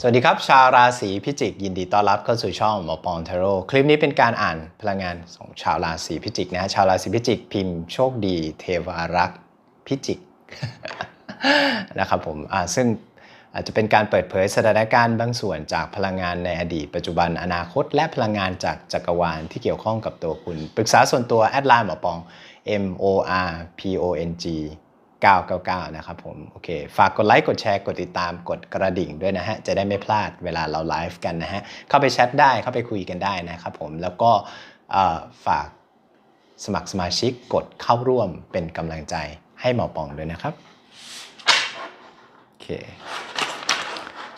สวัสดีครับ ชาวราศีพิจิก ยินดีต้อนรับเข้าสู่ช่องหมอปองเทโรคลิปนี้เป็นการอ่านพลังงานของชาวราศีพิจิกนะชาวราศีพิจิก พิมพ์โชคดี เทวารักษ์พิจิกนะครับผมอ่าซึ่งอาจจะเป็นการเปิดเผยสถานการณ์บางส่วนจากพลังงานในอดีต ปัจจุบันอนาคต และพลังงานจากจักรวาลที่เกี่ยวข้องกับตัวคุณ ปรึกษาส่วนตัวแอดไลน์หมอปอง M O R P O N G 999 นะครับผมโอเคฝากกดไลค์กดแชร์กดติดตามกดกระดิ่งด้วยนะฮะ จะได้ไม่พลาดเวลาเราไลฟ์กันนะฮะ เข้าไปแชทได้เข้าไปคุยกันได้นะครับผมแล้วก็ฝากสมัครสมาชิกกดเข้าร่วมเป็นกำลังใจให้หมอปองด้วยนะครับโอเค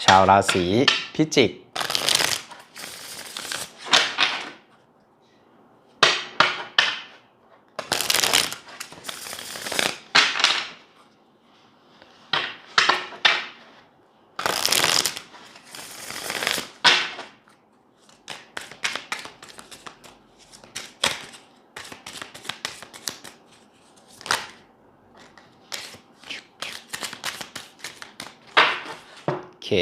ชาวราศีพิจิก เค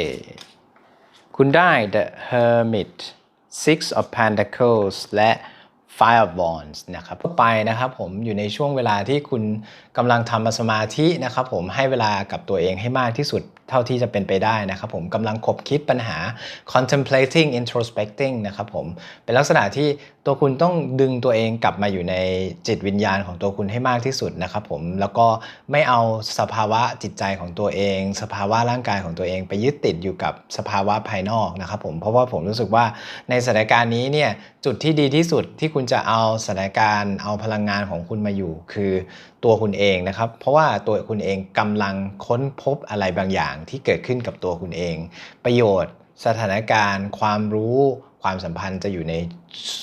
คุณได้ The Hermit Six of Pentacles และ Five of Wands นะครับไปนะครับผมอยู่ในช่วงเวลาที่คุณกำลังทำสมาธินะครับผมให้เวลากับตัวเองให้มากที่สุด เท่าที่จะเป็นไปได้นะครับผมกำลังคบคิดปัญหา contemplating introspecting นะครับผมเป็นลักษณะที่ตัวคุณต้องดึงตัวเองกลับมาอยู่ในจิตวิญญาณของตัวคุณให้มากที่สุดนะครับผมแล้วก็ไม่เอาสภาวะจิตใจของตัวเอง สภาวะร่างกายของตัวเองไปยึดติดอยู่กับสภาวะภายนอกนะครับผมเพราะว่าผมรู้สึกว่าในสถานการณ์นี้เนี่ยจุดที่ดีที่สุดที่คุณจะเอาสถานการณ์เอาพลังงานของคุณมาอยู่ คือตัวคุณเองนะครับ เพราะว่าตัวคุณเองกำลังค้นพบอะไรบางอย่างที่เกิดขึ้นกับตัวคุณเอง ประโยชน์ สถานการณ์ ความรู้ความสัมพันธ์จะอยู่ใน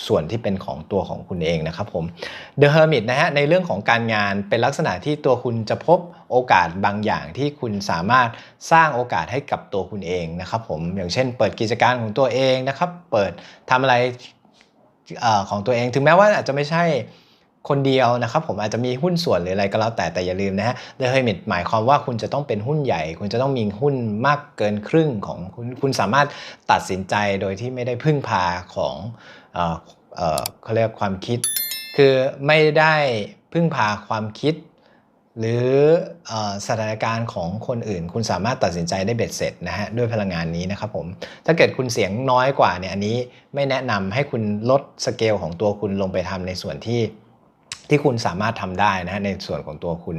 ส่วนที่เป็นของตัวของคุณเองนะครับผม The Hermit นะฮะในเรื่องของการงานเป็นลักษณะที่ตัวคุณจะพบโอกาสบางอย่างที่คุณสามารถสร้างโอกาสให้กับตัวคุณเองนะครับผมอย่างเช่น เปิดกิจการของตัวเองนะครับ เปิดทำอะไรของตัวเองถึงแม้ว่าอาจจะไม่ใช่ คนเดียวนะครับผมอาจจะมีหุ้นส่วนหรืออะไรก็แล้วแต่แต่อย่าลืมนะฮะ The Hermit หมายความว่าคุณจะต้องเป็นหุ้นใหญ่ คุณจะต้องมีหุ้นมากเกินครึ่งของคุณคุณสามารถตัดสินใจโดยที่ไม่ได้พึ่งพาของเออเออเขาเรียกความคิด คือไม่ได้พึ่งพาความคิด หรืออสถานการณ์ของคนอื่น คุณสามารถตัดสินใจได้เบ็ดเสร็จนะฮะด้วยพลังงานนี้นะครับผมถ้าเกิดคุณเสียงน้อยกว่าเนี่ยอันนี้ไม่แนะนำให้คุณลดสเกลของตัวคุณลงไปทำในส่วนที่ ที่คุณสามารถทำได้นะฮะในส่วนของตัวคุณ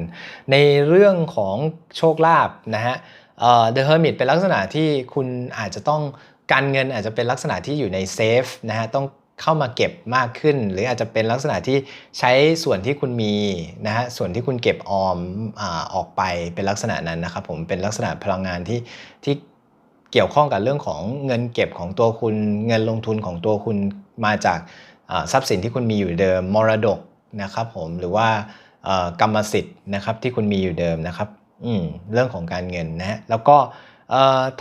ในเรื่องของโชคลาภนะฮะเอ่อ The Hermit เป็นลักษณะที่คุณอาจจะต้องการเงินอาจจะเป็นลักษณะที่อยู่ในเซฟนะฮะต้องเข้ามาเก็บมากขึ้น หรืออาจจะเป็นลักษณะที่ใช้ส่วนที่คุณมีนะฮะส่วนที่คุณเก็บออมอออกไปเป็นลักษณะนั้นนะครับผมเป็นลักษณะพลังงานที่ที่เกี่ยวข้องกับเรื่องของเงินเก็บของตัวคุณ เงินลงทุนของตัวคุณมาจากทรัพย์สินที่คุณมีอยู่เดิมมรดก นะครับผมหรือว่ากรรมสิทธิ์นะครับที่คุณมีอยู่เดิมนะครับอืมเรื่องของการเงินนะแล้วก็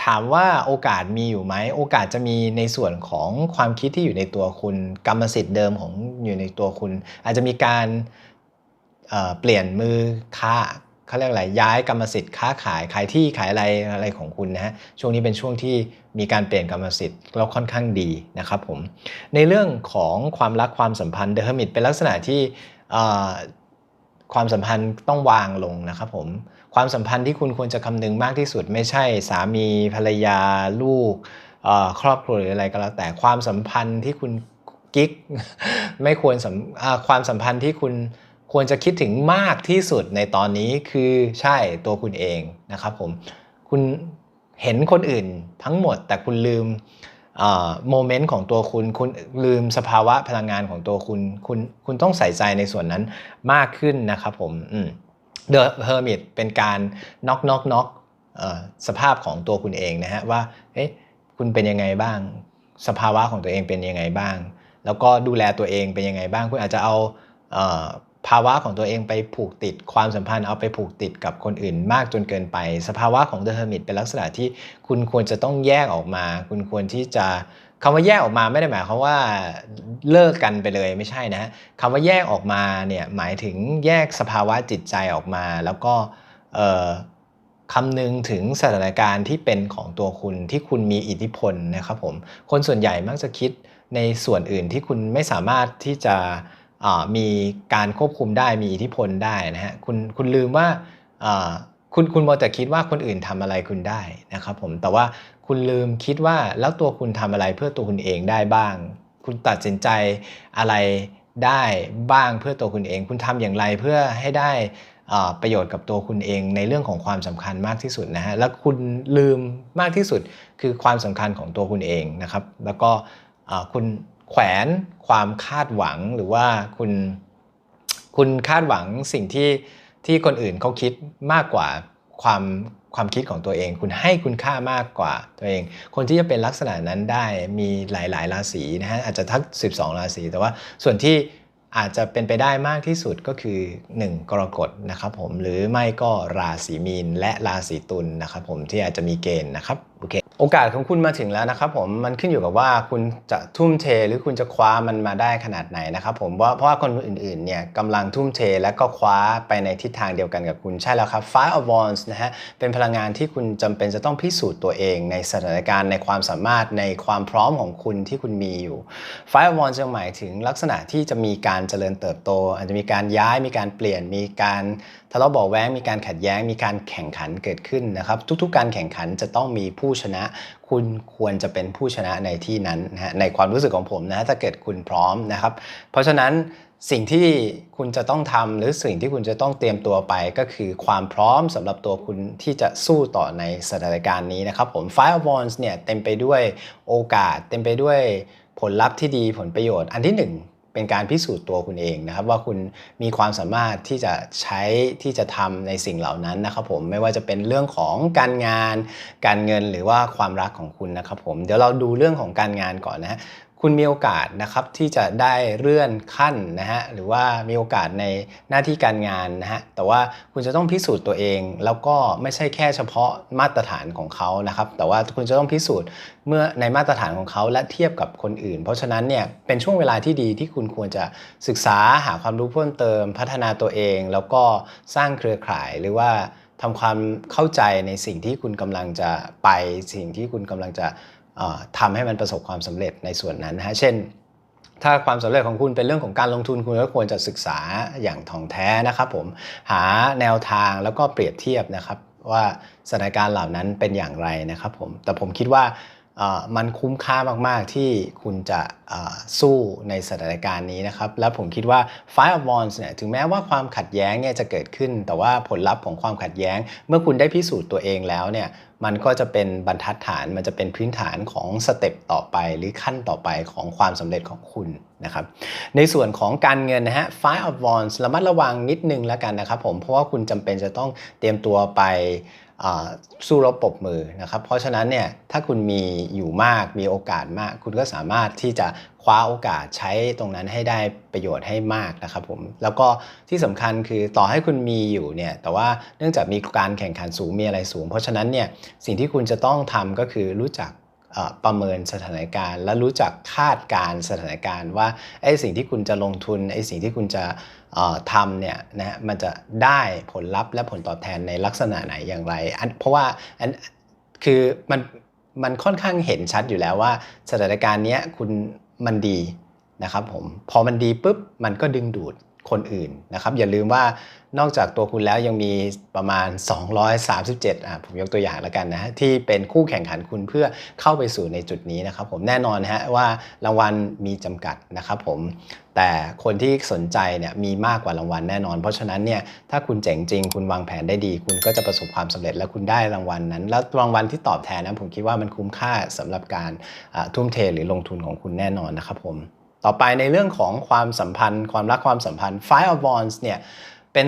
ถามว่าโอกาสมีอยู่ไหมโอกาสจะมีในส่วนของความคิดที่อยู่ในตัวคุณ กรรมสิทธิ์เดิมของอยู่ในตัวคุณ อาจจะมีการเเปลี่ยนมือค้า เขาเรียกอะไรย้ายกรรมสิทธิ์ค้าขายขายที่ขายอะไรอะไรของคุณนะฮะช่วงนี้เป็นช่วงที่มีการเปลี่ยนกรรมสิทธิ์แล้วค่อนข้างดีนะครับผมในเรื่องของความรักความสัมพันธ์เดอะเฮอร์มิตเป็นลักษณะที่ความสัมพันธ์ต้องวางลงนะครับผมความสัมพันธ์ที่คุณควรจะคำนึงมากที่สุด ไม่ใช่สามีภรรยาลูกครอบครัวหรืออะไรก็แล้วแต่ความสัมพันธ์ที่คุณกิ๊กไม่ควรสัมความสัมพันธ์ที่คุณ ควรจะคิดถึงมากที่สุดในตอนนี้คือใช่ตัวคุณเองนะครับผมคุณเห็นคนอื่นทั้งหมดแต่คุณลืมโมเมนต์ของตัวคุณ คุณลืมสภาวะพลังงานของตัวคุณ คุณคุณต้องใส่ใจในส่วนนั้นมากขึ้นนะครับผมอืม The Hermit เป็นการน็อกน็อกน็อกสภาพของตัวคุณเองนะฮะว่าเอ๊ะคุณเป็นยังไงบ้าง สภาวะของตัวเองเป็นยังไงบ้าง แล้วก็ดูแลตัวเองเป็นยังไงบ้าง คุณอาจจะเอา ภาวะของตัวเองไปผูกติดความสัมพันธ์เอาไปผูกติดกับคนอื่นมากจนเกินไป สภาวะของ The Hermit เป็นลักษณะที่คุณควรจะต้องแยกออกมา คุณควรที่จะคำว่าแยกออกมาไม่ได้หมายความว่าเลิกกันไปเลยไม่ใช่นะคำว่าแยกออกมาเนี่ยหมายถึงแยกสภาวะจิตใจออกมา แล้วก็คำนึงถึงสถานการณ์ที่เป็นของตัวคุณที่คุณมีอิทธิพลนะครับผมคนส่วนใหญ่มักจะคิดในส่วนอื่นที่คุณไม่สามารถที่จะ มีการควบคุมได้มีอิทธิพลได้นะฮะคุณคุณลืมว่าคุณคุณมัวแต่คิดว่าคนอื่นทำอะไรคุณได้นะครับผมแต่ว่าคุณลืมคิดว่าแล้วตัวคุณทำอะไรเพื่อตัวคุณเองได้บ้าง คุณตัดสินใจอะไรได้บ้างเพื่อตัวคุณเอง คุณทำอย่างไรเพื่อให้ได้อ่าประโยชน์กับตัวคุณเองในเรื่องของความสำคัญมากที่สุดนะฮะแล้วคุณลืมมากที่สุดคือความสำคัญของตัวคุณเองนะครับ แล้วก็คุณ แขวนความคาดหวังหรือว่าคุณคุณคาดหวังสิ่งที่ที่คนอื่นเขาคิดมากกว่าความความคิดของตัวเอง คุณให้คุณค่ามากกว่าตัวเอง คนที่จะเป็นลักษณะนั้นได้มีหลาย ๆ ราศีนะฮะอาจจะทัก12 ราศีแต่ว่าส่วนที่อาจจะเป็นไปได้มากที่สุดก็คือ 1 กรกฎนะครับผมหรือไม่ก็ราศีมีนและราศีตุลนะครับผมที่อาจจะมีเกณฑ์นะครับโอเค โอกาสของคุณมาถึงแล้วนะครับผมมันขึ้นอยู่กับว่าคุณจะทุ่มเทหรือคุณจะคว้ามันมาได้ขนาดไหนนะครับผมเพราะเพราะว่าคนอื่นๆเนี่ยกำลังทุ่มเทและก็คว้าไปในทิศทางเดียวกันกับคุณใช่แล้วครับ Five of Wands นะฮะเป็นพลังงานที่คุณจำเป็นจะต้องพิสูจน์ตัวเองในสถานการณ์ในความสามารถในความพร้อมของคุณที่คุณมีอยู่ Five of Wands จะหมายถึงลักษณะที่จะมีการเจริญเติบโต อาจจะมีการย้ายมีการเปลี่ยนมีการะเลาะเบาแว้งมีการขัดแย้งมีการแข่งขันเกิดขึ้นนะครับ ทุกๆ การแข่งขันจะต้องมีผู้ชนะ คุณควรจะเป็นผู้ชนะในที่นั้นนะฮะในความรู้สึกของผมนะถ้าเกิดคุณพร้อมนะครับ เพราะฉะนั้นสิ่งที่คุณจะต้องทำหรือสิ่งที่คุณจะต้องเตรียมตัวไปก็คือความพร้อมสำหรับตัวคุณที่จะสู้ต่อในสถานการณ์นี้นะครับผม Five of Wands เนี่ยเต็มไปด้วยโอกาส เต็มไปด้วยผลลัพธ์ที่ดีผลประโยชน์อันที่หนึ่ง เป็นการพิสูจน์ตัวคุณเองนะครับ ว่าคุณมีความสามารถที่จะใช้ที่จะทำในสิ่งเหล่านั้นนะครับผมไม่ว่าจะเป็นเรื่องของการงาน การเงินหรือว่าความรักของคุณนะครับผมเดี๋ยวเราดูเรื่องของการงานก่อนนะฮะ คุณมีโอกาสนะครับที่จะได้เลื่อนขั้นนะฮะหรือว่ามีโอกาสในหน้าที่การงานนะฮะแต่ว่าคุณจะต้องพิสูจน์ตัวเอง แล้วก็ไม่ใช่แค่เฉพาะมาตรฐานของเขานะครับแต่ว่าคุณจะต้องพิสูจน์เมื่อในมาตรฐานของเขาและเทียบกับคนอื่น เพราะฉะนั้นเนี่ยเป็นช่วงเวลาที่ดีที่คุณควรจะศึกษาหาความรู้เพิ่มเติม พัฒนาตัวเอง แล้วก็สร้างเครือข่ายหรือว่าทำความเข้าใจในสิ่งที่คุณกำลังจะไป สิ่งที่คุณกำลังจะ ทำให้มันประสบความสำเร็จในส่วนนั้นนะฮะเช่น ถ้าความสำเร็จของคุณเป็นเรื่องของการลงทุนคุณก็ควรจะศึกษาอย่างถ่องแท้นะครับผมหาแนวทางแล้วก็เปรียบเทียบนะครับว่าสถานการณ์เหล่านั้นเป็นอย่างไรนะครับผมแต่ผมคิดว่า มันคุ้มค่ามาก ๆ ที่คุณจะสู้ในสถานการณ์นี้นะครับ และผมคิดว่า Five of Wands เนี่ยถึงแม้ว่าความขัดแย้งเนี่ยจะเกิดขึ้น แต่ว่าผลลัพธ์ของความขัดแย้ง เมื่อคุณได้พิสูจน์ตัวเองแล้วเนี่ยมันก็จะเป็นบรรทัดฐานมันจะเป็นพื้นฐานของสเต็ปต่อไป หรือขั้นต่อไปของความสำเร็จของคุณนะครับในส่วนของการเงินนะฮะ Five of Wands ระมัดระวังนิดนึงแล้วกันนะครับผมเพราะว่าคุณจำเป็นจะต้องเตรียมตัวไป สู้รบปรบมือนะครับ เพราะฉะนั้นเนี่ยถ้าคุณมีอยู่มากมีโอกาสมาก คุณก็สามารถที่จะคว้าโอกาสใช้ตรงนั้นให้ได้ประโยชน์ให้มากนะครับผมแล้วก็ที่สำคัญคือต่อให้คุณมีอยู่เนี่ยแต่ว่าเนื่องจากมีการแข่งขันสูงมีอะไรสูง เพราะฉะนั้นเนี่ยสิ่งที่คุณจะต้องทำก็คือรู้จัก ประเมินสถานการณ์ และรู้จักคาดการณ์สถานการณ์ว่าไอ้สิ่งที่คุณจะลงทุนไอ้สิ่งที่คุณจะทำเนี่ยนะฮะมันจะได้ผลลัพธ์และผลตอบแทนในลักษณะไหนอย่างไรเพราะว่าอันคือมันมันค่อนข้างเห็นชัดอยู่แล้วว่า สถานการณ์เนี้ยคุณมันดีนะครับผมพอมันดีปุ๊บมันก็ดึงดูด คนอื่นนะครับ อย่าลืมว่านอกจากตัวคุณแล้วยังมีประมาณ 237อะผมยกตัวอย่างแล้วกันนะฮะที่เป็นคู่แข่งขันคุณเพื่อเข้าไปสู่ในจุดนี้นะครับ ผมแน่นอนฮะว่ารางวัลมีจำกัดนะครับผมแต่คนที่สนใจเนี่ยมีมากกว่ารางวัลแน่นอน เพราะฉะนั้นเนี่ยถ้าคุณเจ๋งจริง คุณวางแผนได้ดี คุณก็จะประสบความสำเร็จและคุณได้รางวัลนั้น แล้วรางวัลที่ตอบแทนนั้นผมคิดว่ามันคุ้มค่าสำหรับการทุ่มเทหรือลงทุนของคุณแน่นอนนะครับผม ต่อไปในเรื่องของความสัมพันธ์ ความรักความสัมพันธ์ Five of Wands เนี่ยเป็น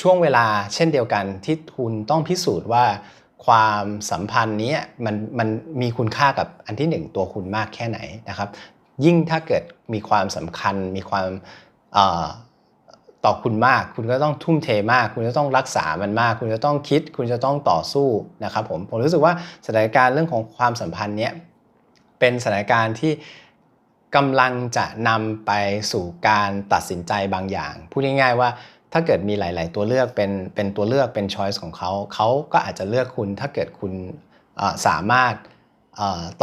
ช่วงเวลาเช่นเดียวกันที่คุณต้องพิสูจน์ว่าความสัมพันธ์นี้มันมันมีคุณค่ากับอันที่หนึ่งตัวคุณมากแค่ไหนนะครับ ยิ่งถ้าเกิดมีความสำคัญมีความต่อคุณมาก คุณก็ต้องทุ่มเทมาก คุณจะต้องรักษามันมาก คุณจะต้องคิด คุณจะต้องต่อสู้นะครับผมผมรู้สึกว่าสถานการณ์เรื่องของความสัมพันธ์เนี้ยเป็นสถานการณ์ที่ กำลังจะนำไปสู่การตัดสินใจบางอย่าง พูดง่ายๆว่าถ้าเกิดมีหลาย ๆ ตัวเลือกเป็นเป็นตัวเลือกเป็น choice ของเขาเขาก็อาจจะเลือกคุณถ้าเกิดคุณสามารถ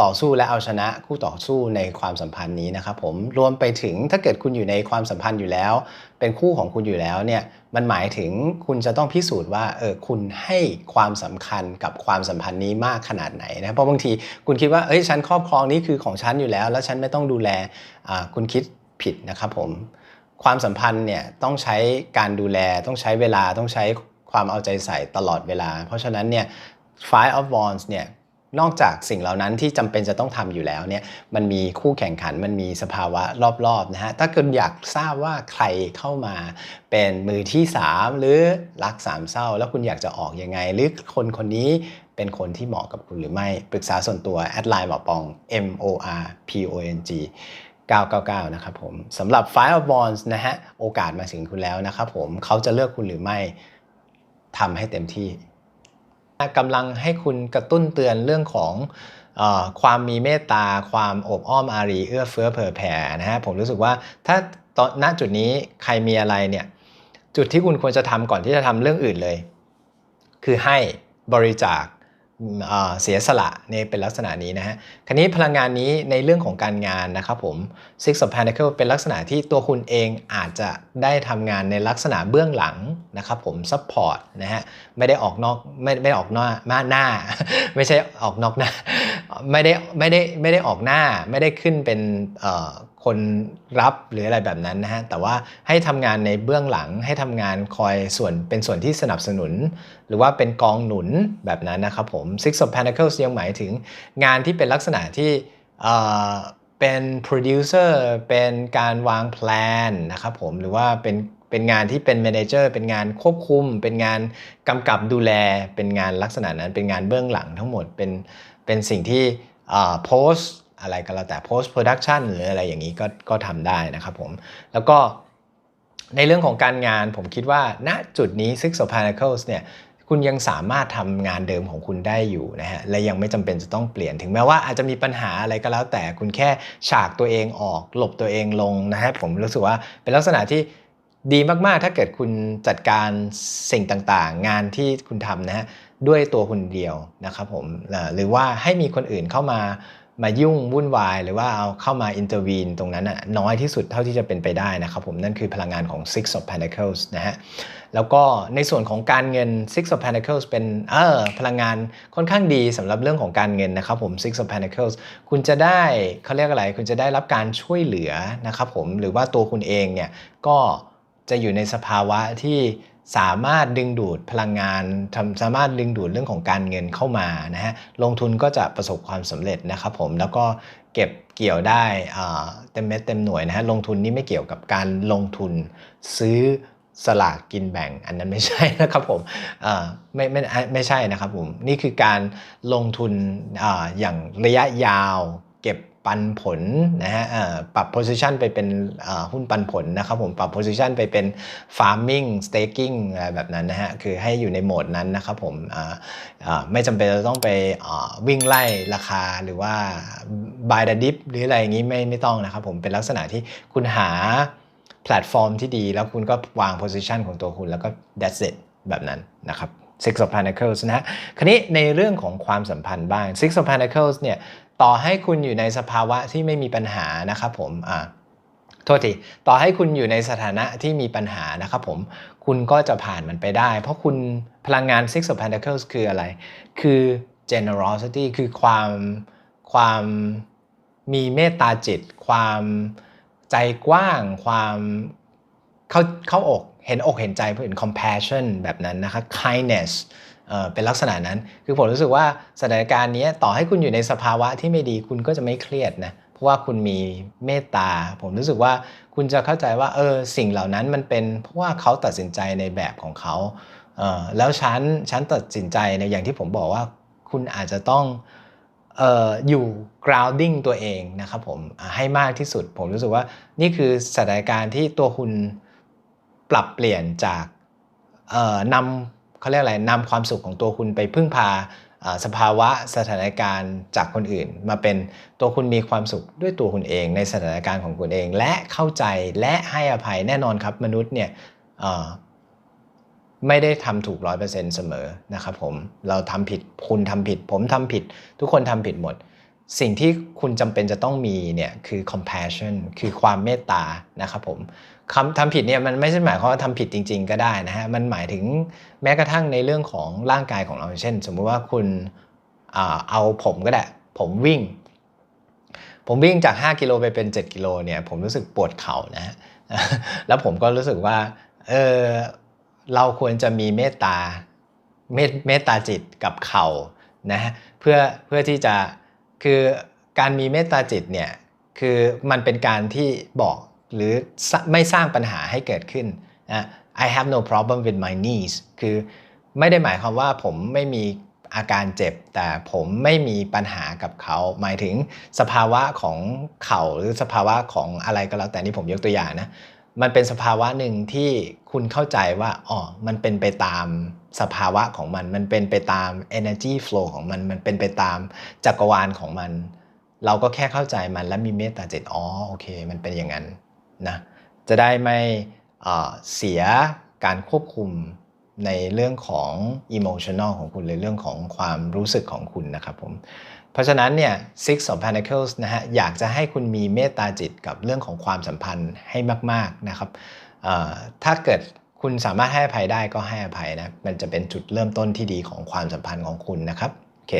ต่อสู้และเอาชนะคู่ต่อสู้ในความสัมพันธ์นี้นะครับผมรวมไปถึงถ้าเกิดคุณอยู่ในความสัมพันธ์อยู่แล้ว เป็นคู่ของคุณอยู่แล้วเนี่ยมันหมายถึงคุณจะต้องพิสูจน์ว่าเออคุณให้ความสำคัญกับความสัมพันธ์นี้มากขนาดไหนนะเพราะบางทีคุณคิดว่าเอ้ยฉันครอบครองนี่คือของฉันอยู่แล้ว แล้วฉันไม่ต้องดูแลคุณคิดผิดนะครับผมความสัมพันธ์เนี่ยต้องใช้การดูแลต้องใช้เวลาต้องใช้ความเอาใจใส่ตลอดเวลา เพราะฉะนั้นเนี่ย Five of Wands เนี่ย นอกจากสิ่งเหล่านั้นที่จำเป็นจะต้องทำอยู่แล้วเนี่ยมันมีคู่แข่งขันมันมีสภาวะรอบๆนะฮะถ้าเกิดอยากทราบว่าใครเข้ามาเป็นมือที่ 3 หรือรักสามเศร้า แล้วคุณอยากจะออกยังไง หรือคนคนนี้เป็นคนที่เหมาะกับคุณหรือไม่ ปรึกษาส่วนตัวแอดไลน์หมอปอง M O R P O N G 999 นะครับผมสำหรับ Five of Wands นะฮะโอกาสมาถึงคุณแล้วนะครับผมเขาจะเลือกคุณหรือไม่ทำให้เต็มที่ กำลังให้คุณกระตุ้นเตือนเรื่องของอความมีเมตตา ความอบอ้อมอารีเอื้อเฟื้อเผื่อแผ่นะฮะผมรู้สึกว่าถ้าตอนณจุดนี้ใครมีอะไรเนี่ยจุดที่คุณควรจะทำก่อนที่จะทำเรื่องอื่นเลย คือให้บริจาค เสียสละเนี่ยเป็นลักษณะนี้นะฮะคราวนี้พลังงานนี้ในเรื่องของการงานนะครับผม Six of Pentacles เป็นลักษณะที่ตัวคุณเองอาจจะได้ทำงานในลักษณะเบื้องหลังนะครับผม support นะฮะไม่ได้ออกนอกไม่ไม่ออกนอกหน้าหน้า ไม่ใช่ออกนอกหน้าไม่ได้ไม่ได้ไม่ได้ออกหน้าไม่ได้ขึ้นเป็น คนรับหรืออะไรแบบนั้นนะฮะ แต่ว่าให้ทำงานในเบื้องหลังให้ทำงานคอยส่วนเป็นส่วนที่สนับสนุน หรือว่าเป็นกองหนุนแบบนั้นนะครับผม Six of Pentacles ยังหมายถึงงานที่เป็นลักษณะที่เอ่อเป็น producer เป็นการวางแผนนะครับผม หรือว่าเป็นเป็นงานที่เป็น manager เป็นงานควบคุม เป็นงานกำกับดูแล เป็นงานลักษณะนั้น เป็นงานเบื้องหลังทั้งหมด เป็นเป็นสิ่งที่เอ่อ post อะไรก็แล้วแต่ post production หรืออะไรอย่างนี้ก็ก็ทำได้นะครับผม แล้วก็ในเรื่องของการงานผมคิดว่าณจุดนี้ Six of Pentacles เนี่ยคุณยังสามารถทำงานเดิมของคุณได้อยู่นะฮะและยังไม่จำเป็นจะต้องเปลี่ยนถึงแม้ว่าอาจจะมีปัญหาอะไรก็แล้ว แต่คุณแค่ฉากตัวเองออกหลบตัวเองลงนะฮะผมรู้สึกว่าเป็นลักษณะที่ดีมากๆ ถ้าเกิดคุณจัดการสิ่งต่างๆ งานที่คุณทำนะฮะด้วยตัวคุณเดียวนะครับผมหรือว่าให้มีคนอื่นเข้ามา มายุ่งวุ่นวาย หรือว่าเอาเข้ามาอินเตอร์วีนตรงนั้นน่ะน้อยที่สุดเท่าที่จะเป็นไปได้นะครับผมนั่นคือพลังงานของ Six of Pentacles นะฮะแล้วก็ในส่วนของการเงิน Six of Pentacles เป็นเออพลังงานค่อนข้างดีสำหรับเรื่องของการเงินนะครับผม Six of Pentacles คุณจะได้เขาเรียกอะไร คุณจะได้รับการช่วยเหลือนะครับผมหรือว่าตัวคุณเองเนี่ยก็จะอยู่ในสภาวะที่ สามารถดึงดูดพลังงานสามารถดึงดูดเรื่องของการเงินเข้ามานะฮะลงทุนก็จะประสบความสำเร็จนะครับผมแล้วก็เก็บเกี่ยวได้เต็มเม็ดเต็มหน่วยนะฮะลงทุนนี่ไม่เกี่ยวกับการลงทุนซื้อสลากกินแบ่งอันนั้นไม่ใช่นะครับผมไม่ไม่ไม่ใช่นะครับผมนี่คือการลงทุนออย่างระยะยาว เก็บ ปันผลนะฮะปรับ position ไปเป็นหุ้นปันผลนะครับผมปรับ position ไปเป็น farming staking อะไรแบบนั้นนะฮะคือให้อยู่ในโหมดนั้นนะครับผมไม่จำเป็นจะต้องไปวิ่งไล่ราคาหรือว่า buy the dip หรืออะไรอย่างนี้ไม่ไม่ต้องนะครับผมเป็นลักษณะที่คุณหาแพลตฟอร์มที่ดี แล้วคุณก็วาง position ของตัวคุณแล้วก็ that's it แบบนั้นนะครับ Six of Pentacles นะฮะ คราวนี้ในเรื่องของความสัมพันธ์บ้าง Six of Pentacles เนี่ย ต่อให้คุณอยู่ในสภาวะที่ไม่มีปัญหานะครับผมอ่าโทษทีต่อให้คุณอยู่ในสถานะที่มีปัญหานะครับผมคุณก็จะผ่านมันไปได้ เพราะคุณพลังงาน Six of Pentacles คืออะไร คือ generosity คือความความมีเมตตาจิต ความใจกว้าง ความเข้าเข้าอกเห็นอกเห็นใจผู้อื่น compassion แบบนั้นนะครับ kindness เออเป็นลักษณะนั้น คือผมรู้สึกว่าสถานการณ์นี้ต่อให้คุณอยู่ในสภาวะที่ไม่ดีคุณก็จะไม่เครียดนะเพราะว่าคุณมีเมตตา ผมรู้สึกว่าคุณจะเข้าใจว่าเออสิ่งเหล่านั้นมันเป็นเพราะว่าเขาตัดสินใจในแบบของเขาเออแล้วฉันฉันตัดสินใจในอย่างที่ผมบอกว่าคุณอาจจะต้องเอออยู่ grounding ตัวเองนะครับผมให้มากที่สุด ผมรู้สึกว่านี่คือสถานการณ์ที่ตัวคุณปรับเปลี่ยนจากเออนำ เขาเรียกอะไรนำความสุขของตัวคุณไปพึ่งพาสภาวะสถานการณ์จากคนอื่น มาเป็นตัวคุณมีความสุขด้วยตัวคุณเองในสถานการณ์ของคุณเอง และเข้าใจและให้อภัยแน่นอนครับมนุษย์เนี่ยไม่ได้ทำถูกร้อยเปอร์เซ็นต์เสมอนะครับผมเราทำผิดคุณทำผิด ผมทำผิด ทุกคนทำผิดหมด สิ่งที่คุณจำเป็นจะต้องมีเนี่ยคือ compassion คือความเมตตานะครับผม คำทำผิดเนี่ยมันไม่ใช่หมายความว่าทำผิดจริง ๆ ก็ได้นะฮะมันหมายถึงแม้กระทั่งในเรื่องของร่างกายของเราเช่น สมมุติว่าคุณเอาผมก็ได้ ผมวิ่ง ผมวิ่งจาก 5 กิโลไปเป็น 7 กิโลเนี่ยผมรู้สึกปวดเข่านะฮะแล้วผมก็รู้สึกว่าเออเราควรจะมีเมตตาเมตเมตตาจิตกับเข่านะเพื่อเพื่อที่จะคือการมีเมตตาจิตเนี่ยคือมันเป็นการที่บอก หรือไม่สร้างปัญหาให้เกิดขึ้นนะ I have no problem with my knees คือไม่ได้หมายความว่าผมไม่มีอาการเจ็บ แต่ผมไม่มีปัญหากับเขา หมายถึงสภาวะของเข่าหรือสภาวะของอะไรก็แล้วแต่นี่ผมยกตัวอย่างนะมันเป็นสภาวะหนึ่งที่คุณเข้าใจว่าอ๋อมันเป็นไปตามสภาวะของมัน มันเป็นไปตาม energy flow ของมัน มันเป็นไปตามจักรวาลของมัน เราก็แค่เข้าใจมันและมีเมตตาจิตอ๋อโอเค มันเป็นอย่างนั้น นะจะได้ไม่เสียการควบคุมในเรื่องของ emotional ของคุณหรือเรื่องของความรู้สึกของคุณนะครับผม เพราะฉะนั้นเนี่ย Six of Pentacles นะฮะอยากจะให้คุณมีเมตตาจิตกับเรื่องของความสัมพันธ์ให้มาก ๆนะครับถ้าเกิดคุณสามารถให้อภัยได้ก็ให้อภัยนะ มันจะเป็นจุดเริ่มต้นที่ดีของความสัมพันธ์ของคุณนะครับ โอเค